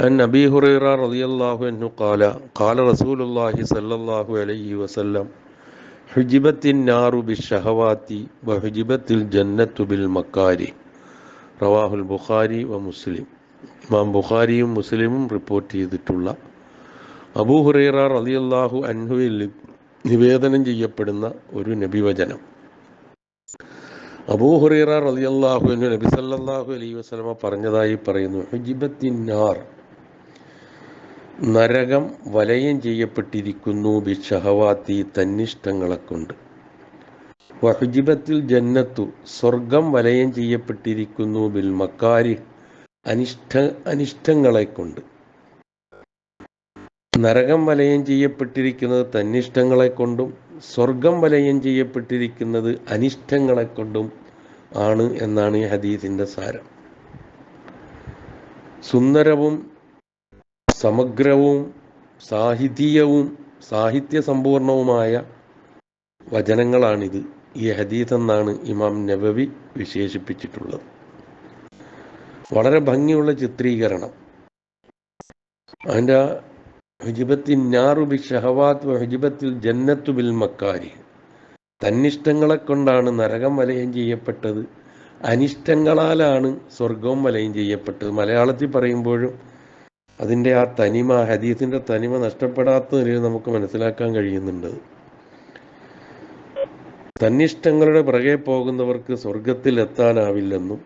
عن أبي هريرة رضي الله عنه قال قال رسول الله صلى الله عليه وسلم حجبت النار بالشهوات وحجبت الجنة بالمكاره റവാഹുൽ ബുഖാരി വ മുസ്ലിം ഇമാം ബുഖാരിയും മുസ്ലിമും റിപ്പോർട്ട് ചെയ്തിട്ടുള്ള അബൂ ഹുറൈറ റളിയല്ലാഹു അൻഹുവിൽ നിവേദനം ചെയ്യപ്പെടുന്ന ഒരു നബിവചനം അബൂ ഹുറൈറ റളിയല്ലാഹു അൻഹു നബി സല്ലല്ലാഹു അലൈഹി വസല്ലമ പറഞ്ഞതായി പറയുന്നു ഹുജിബത്തിന്നാർ നരകം വലയം ചെയ്യപ്പെട്ടിരിക്കുന്നു ബിഷഹവാത്തി തന്നിഷ്ടങ്ങളെ കൊണ്ട് വഹുജിബത്തിൽ ജന്നത്തു സ്വർഗം വലയം ചെയ്യപ്പെട്ടിരിക്കുന്നു ബിൽ മക്കാരി അനിഷ്ട അനിഷ്ടങ്ങളെ കൊണ്ട് നരകം വലയം ചെയ്യപ്പെട്ടിരിക്കുന്നത് തന്നിഷ്ടങ്ങളെ കൊണ്ടും സ്വർഗം വലയം ചെയ്യപ്പെട്ടിരിക്കുന്നത് അനിഷ്ടങ്ങളെ കൊണ്ടും ആണ് എന്നാണ് ഈ ഹദീസിന്റെ സാരം. സുന്ദരവും സമഗ്രവും സാഹിതീയവും സാഹിത്യ സമ്പൂർണവുമായ വചനങ്ങളാണിത്. ഈ ഹദീസ് എന്നാണ് ഇമാം നബവി വിശേഷിപ്പിച്ചിട്ടുള്ളത്. വളരെ ഭംഗിയുള്ള ചിത്രീകരണം. അതിന്റെ ഹുജിബത്തിൻ ഞാറു ബി ഷഹവാത്ത് ഹുജിബത്തിൽ ജന്നത്തു ബിൽ മക്കാരി. തന്നിഷ്ടങ്ങളെ കൊണ്ടാണ് നരകം വലയം ചെയ്യപ്പെട്ടത്. അനിഷ്ടങ്ങളാലാണ് സ്വർഗവും വലയം ചെയ്യപ്പെട്ടത്. മലയാളത്തിൽ പറയുമ്പോഴും അതിന്റെ ആ തനിമ ഹദീസിന്റെ തനിമ നഷ്ടപ്പെടാത്ത നിലയിൽ നമുക്ക് മനസ്സിലാക്കാൻ കഴിയുന്നുണ്ട്. തന്നിഷ്ടങ്ങളുടെ പിറകെ പോകുന്നവർക്ക് സ്വർഗത്തിൽ എത്താനാവില്ലെന്നും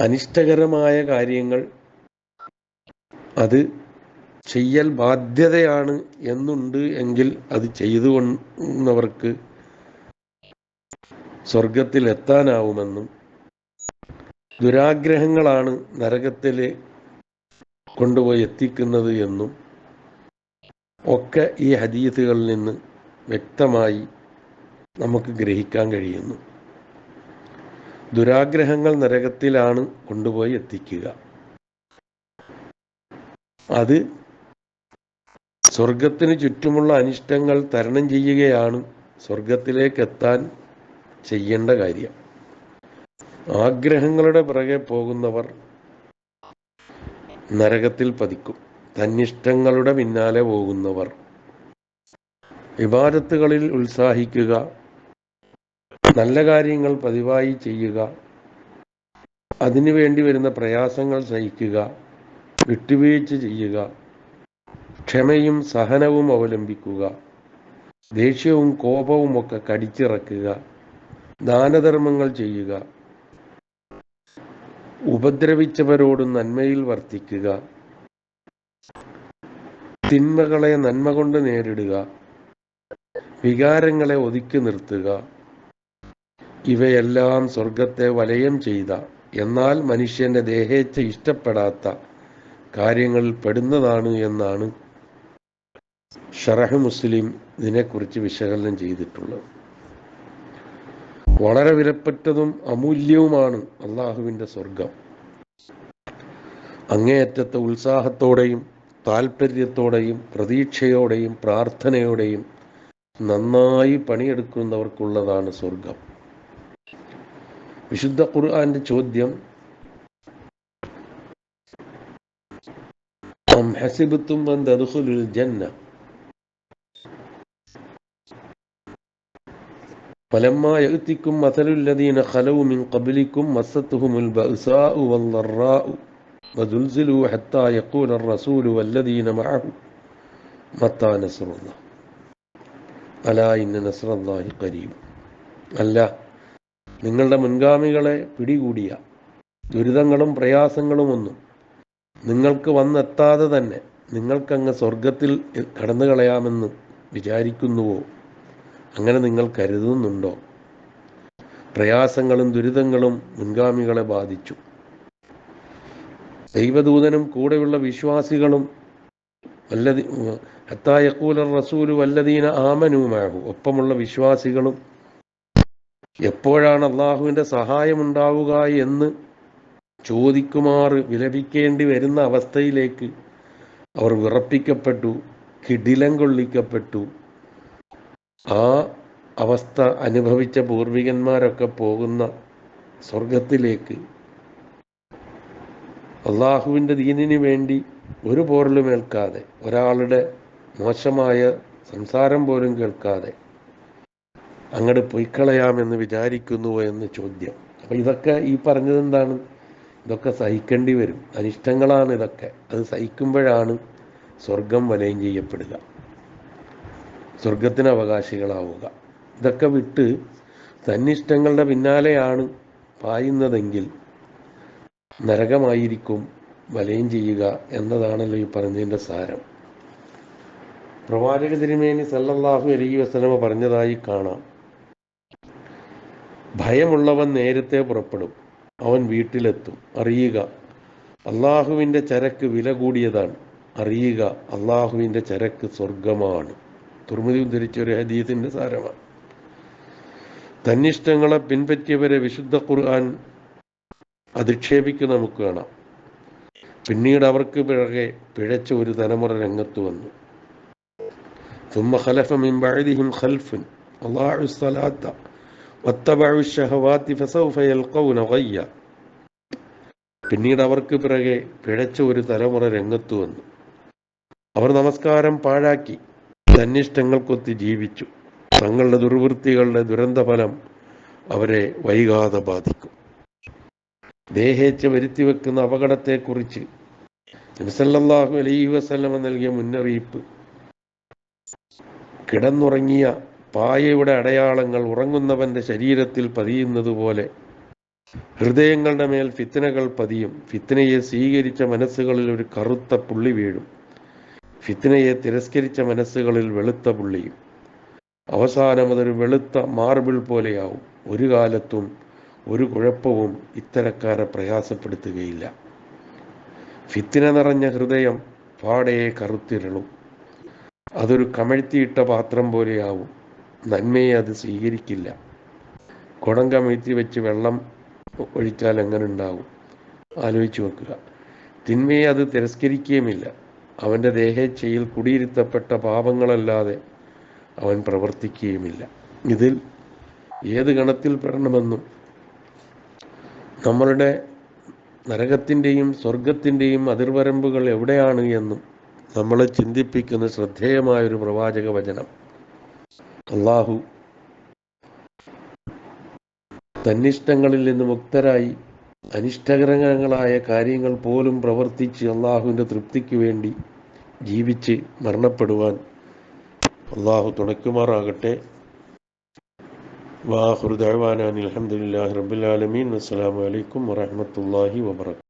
അനിഷ്ടകരമായ കാര്യങ്ങൾ അത് ചെയ്യൽ ബാധ്യതയാണ് എന്നുണ്ട് എങ്കിൽ അത് ചെയ്തു കൊണ്ടവർക്ക് സ്വർഗത്തിൽ എത്താനാവുമെന്നും ദുരാഗ്രഹങ്ങളാണ് നരകത്തിൽ കൊണ്ടുപോയി എത്തിക്കുന്നത് എന്നും ഒക്കെ ഈ ഹദീസുകളിൽ നിന്ന് വ്യക്തമായി നമുക്ക് ഗ്രഹിക്കാൻ കഴിയുന്നു. ദുരാഗ്രഹങ്ങൾ നരകത്തിലാണ് കൊണ്ടുപോയി എത്തിക്കുക. അത് സ്വർഗത്തിന് ചുറ്റുമുള്ള അനിഷ്ടങ്ങൾ തരണം ചെയ്യുകയാണ് സ്വർഗത്തിലേക്ക് എത്താൻ ചെയ്യേണ്ട കാര്യം. ആഗ്രഹങ്ങളുടെ പിറകെ പോകുന്നവർ നരകത്തിൽ പതിക്കും. തന്നിഷ്ടങ്ങളുടെ പിന്നാലെ പോകുന്നവർ വിവാദത്തുകളിൽ ഉത്സാഹിക്കുക. നല്ല കാര്യങ്ങൾ പതിവായി ചെയ്യുക. അതിനു വേണ്ടി വരുന്ന പ്രയാസങ്ങൾ സഹിക്കുക. വിട്ടുവീഴ്ച ചെയ്യുക. ക്ഷമയും സഹനവും അവലംബിക്കുക. ദേഷ്യവും കോപവും ഒക്കെ കടിച്ചിറക്കുക. ദാനധർമ്മങ്ങൾ ചെയ്യുക. ഉപദ്രവിച്ചവരോട് നന്മയിൽ വർത്തിക്കുക. തിന്മകളെ നന്മ കൊണ്ട് നേരിടുക. വികാരങ്ങളെ ഒതുക്കി നിർത്തുക. ഇവയെല്ലാം സ്വർഗത്തെ വലയം ചെയ്ത എന്നാൽ മനുഷ്യന്റെ ദേഹേച്ഛ ഇഷ്ടപ്പെടാത്ത കാര്യങ്ങളിൽ പെടുന്നതാണ് എന്നാണ് ഷറഹ് മുസ്ലിം ഇതിനെക്കുറിച്ച് വിശകലനം ചെയ്തിട്ടുള്ളത്. വളരെ വിലപ്പെട്ടതും അമൂല്യവുമാണ് അള്ളാഹുവിന്റെ സ്വർഗം അങ്ങേയറ്റത്തെ ഉത്സാഹത്തോടെയും താല്പര്യത്തോടെയും പ്രതീക്ഷയോടെയും പ്രാർത്ഥനയോടെയും നന്നായി പണിയെടുക്കുന്നവർക്കുള്ളതാണ് സ്വർഗം വിശുദ്ധ ഖുർആന്റെ ചോദ്യം ജന്ന فلما يأتكم مثل الذين خلوا من قبلكم مستهم البأساء والضراء وزلزلوا حتى يقول الرسول والذين معه متى نصر الله ألا إن نصر الله قريب അല്ല നിങ്ങളുടെ മുൻഗാമികളെ പിടികൂടിയ ദുരിതങ്ങളും പ്രയാസങ്ങളുമൊന്നും നിങ്ങൾക്ക് വന്നെത്താതെ തന്നെ നിങ്ങൾക്കങ്ങ് സ്വർഗത്തിൽ കടന്നു കളയാമെന്ന് വിചാരിക്കുന്നുവോ അങ്ങനെ നിങ്ങൾ കരുതുന്നുണ്ടോ? പ്രയാസങ്ങളും ദുരിതങ്ങളും മുൻഗാമികളെ ബാധിച്ചു. ദൈവദൂതനും കൂടെയുള്ള വിശ്വാസികളും വല്ലതി റസൂൽ വല്ലദീന ആമനുമാഹു ഒപ്പമുള്ള വിശ്വാസികളും എപ്പോഴാണ് അള്ളാഹുവിന്റെ സഹായമുണ്ടാവുക എന്ന് ചോദിക്കുമാറ് വിലപിക്കേണ്ടി വരുന്ന അവസ്ഥയിലേക്ക് അവർ വിറപ്പിക്കപ്പെട്ടു കിടിലം കൊള്ളിക്കപ്പെട്ടു. ആ അവസ്ഥ അനുഭവിച്ച പൂർവികന്മാരൊക്കെ പോകുന്ന സ്വർഗത്തിലേക്ക് അള്ളാഹുവിന്റെ ദീനിന് വേണ്ടി ഒരു പോറലും ഏൽക്കാതെ ഒരാളുടെ മോശമായ സംസാരം പോലും കേൾക്കാതെ അങ്ങോട്ട് പൊയ്ക്കളയാമെന്ന് വിചാരിക്കുന്നുവോ എന്ന് ചോദ്യം. അപ്പം ഇതൊക്കെ ഈ പറഞ്ഞത് എന്താണ്? ഇതൊക്കെ സഹിക്കേണ്ടി വരും. അനിഷ്ടങ്ങളാണ് ഇതൊക്കെ. അത് സഹിക്കുമ്പോഴാണ് സ്വർഗം വലയം ചെയ്യപ്പെടുക. സ്വർഗത്തിന് അവകാശികളാവുക ഇതൊക്കെ വിട്ട് തന്നിഷ്ടങ്ങളുടെ പിന്നാലെയാണ് പായുന്നതെങ്കിൽ നരകമായിരിക്കും വലയം ചെയ്യുക എന്നതാണല്ലോ ഈ പറഞ്ഞതിന്റെ സാരം. പ്രവാചക തിരുമേനി സല്ലല്ലാഹു അലൈഹി വസ്ലമ പറഞ്ഞതായി കാണാം. ഭയമുള്ളവൻ നേരത്തെ പുറപ്പെടും. അവൻ വീട്ടിലെത്തും. അറിയുക അള്ളാഹുവിന്റെ ചരക്ക് വില കൂടിയതാണ്. അറിയുക അള്ളാഹുവിന്റെ ചരക്ക് സ്വർഗമാണ് തുർമുതി ഉദ്ധരിച്ച ഒരു ഹദീസിൻ്റെ സാരമാണ് തന്നിഷ്ടങ്ങളെ പിൻപറ്റിയവരെ വിശുദ്ധ ഖുർആൻ അധിക്ഷേപിക്ക് നമുക്ക് കാണാം പിന്നീട് അവർക്ക് പിറകെ പിഴച്ച ഒരു തലമുറ രംഗത്ത് വന്നു ثم خلف من بعدهم خلف أضاعوا الصلاة واتبعوا الشهوات فسوف يلقون غيا പിന്നീട് അവർക്ക് പിറകെ പിഴച്ച ഒരു തലമുറ രംഗത്ത് വന്നു അവർ നമസ്കാരം പാഴാക്കി തന്നിഷ്ടങ്ങൾക്കൊത്ത് ജീവിച്ചു. തങ്ങളുടെ ദുർവൃത്തികളുടെ ദുരന്തഫലം അവരെ വൈകാതെ ബാധിക്കും. ദേഹേച്ഛ വരുത്തി വെക്കുന്ന അപകടത്തെക്കുറിച്ച് നബിസല്ലാഹു അലൈഹി വസ്ലമ നൽകിയ മുന്നറിയിപ്പ്. കിടന്നുറങ്ങിയ പായയുടെ അടയാളങ്ങൾ ഉറങ്ങുന്നവന്റെ ശരീരത്തിൽ പതിയുന്നത് പോലെ ഹൃദയങ്ങളുടെ മേൽ ഫിത്തനകൾ പതിയും. ഫിത്തനയെ സ്വീകരിച്ച മനസ്സുകളിൽ ഒരു കറുത്ത പുള്ളി വീഴും. ഫിത്തനയെ തിരസ്കരിച്ച മനസ്സുകളിൽ വെളുത്ത പുള്ളിയും അവസാനം അതൊരു വെളുത്ത മാർബിൾ പോലെയാവും. ഒരു കാലത്തും ഒരു കുഴപ്പവും ഇത്തരക്കാരെ പ്രയാസപ്പെടുത്തുകയില്ല. ഫിത്തിന നിറഞ്ഞ ഹൃദയം പാടെ കറുത്തിരളും. അതൊരു കമഴ്ത്തിയിട്ട പാത്രം പോലെയാവും. നന്മയെ അത് സ്വീകരിക്കില്ല. കുടം കമഴ്ത്തി വെച്ച് വെള്ളം ഒഴിച്ചാൽ എങ്ങനെ ഉണ്ടാവും? ആലോചിച്ച് വെക്കുക തിന്മയെ അത് തിരസ്കരിക്കുകയുമില്ല. അവന്റെ ദേഹേച്ഛയിൽ കുടിയിരുത്തപ്പെട്ട പാപങ്ങളല്ലാതെ അവൻ പ്രവർത്തിക്കുകയുമില്ല. ഇതിൽ ഏത് ഗണത്തിൽ പെടണമെന്നും നമ്മളുടെ നരകത്തിന്റെയും സ്വർഗത്തിന്റെയും അതിർവരമ്പുകൾ എവിടെയാണ് എന്നും നമ്മളെ ചിന്തിപ്പിക്കുന്ന ശ്രദ്ധേയമായൊരു പ്രവാചക വചനം അള്ളാഹു തന്നിഷ്ടങ്ങളിൽ നിന്ന് മുക്തരായി അനിഷ്ടകരങ്ങളായ കാര്യങ്ങൾ പോലും പ്രവർത്തിച്ച് അള്ളാഹുവിന്റെ തൃപ്തിക്ക് വേണ്ടി ജീവിച്ച് മരണപ്പെടുവാൻ അള്ളാഹു തുണയ്ക്കുമാറാകട്ടെ വാഹുദാൻ അലഹമുല്ലാ റബുലാലമീൻ അസ്സാം വലൈക്കും വാഹമത്തല്ലാഹി വബർക്കാത്തു